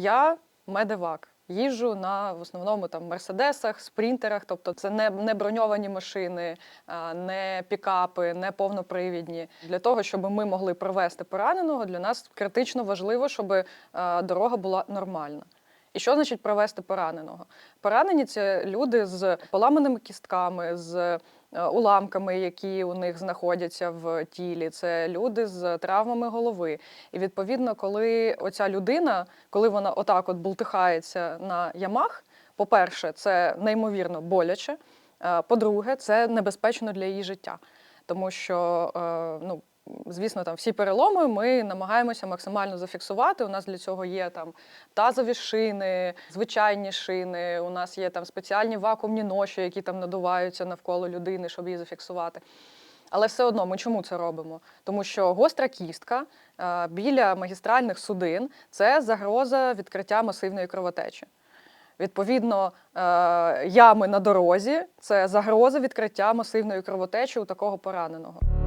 Я медевак. Їжджу на в основному там мерседесах, спрінтерах, тобто це не, не броньовані машини, не пікапи, не повнопривідні. Для того, щоб ми могли провести пораненого, для нас критично важливо, щоб дорога була нормальна. І що значить провести пораненого? Поранені це люди з поламаними кістками, з е, уламками, які у них знаходяться в тілі. Це люди з травмами голови. І відповідно, коли оця людина, коли вона отак от бултихається на ямах, по-перше, це неймовірно боляче. е, По-друге, це небезпечно для її життя. Тому що, е, ну, звісно, там всі переломи ми намагаємося максимально зафіксувати. У нас для цього є там тазові шини, звичайні шини. У нас є там спеціальні вакуумні ноші, які там надуваються навколо людини, щоб її зафіксувати. Але все одно ми чому це робимо? Тому що гостра кістка е, біля магістральних судин це загроза відкриття масивної кровотечі. Відповідно, е, ями на дорозі це загроза відкриття масивної кровотечі у такого пораненого.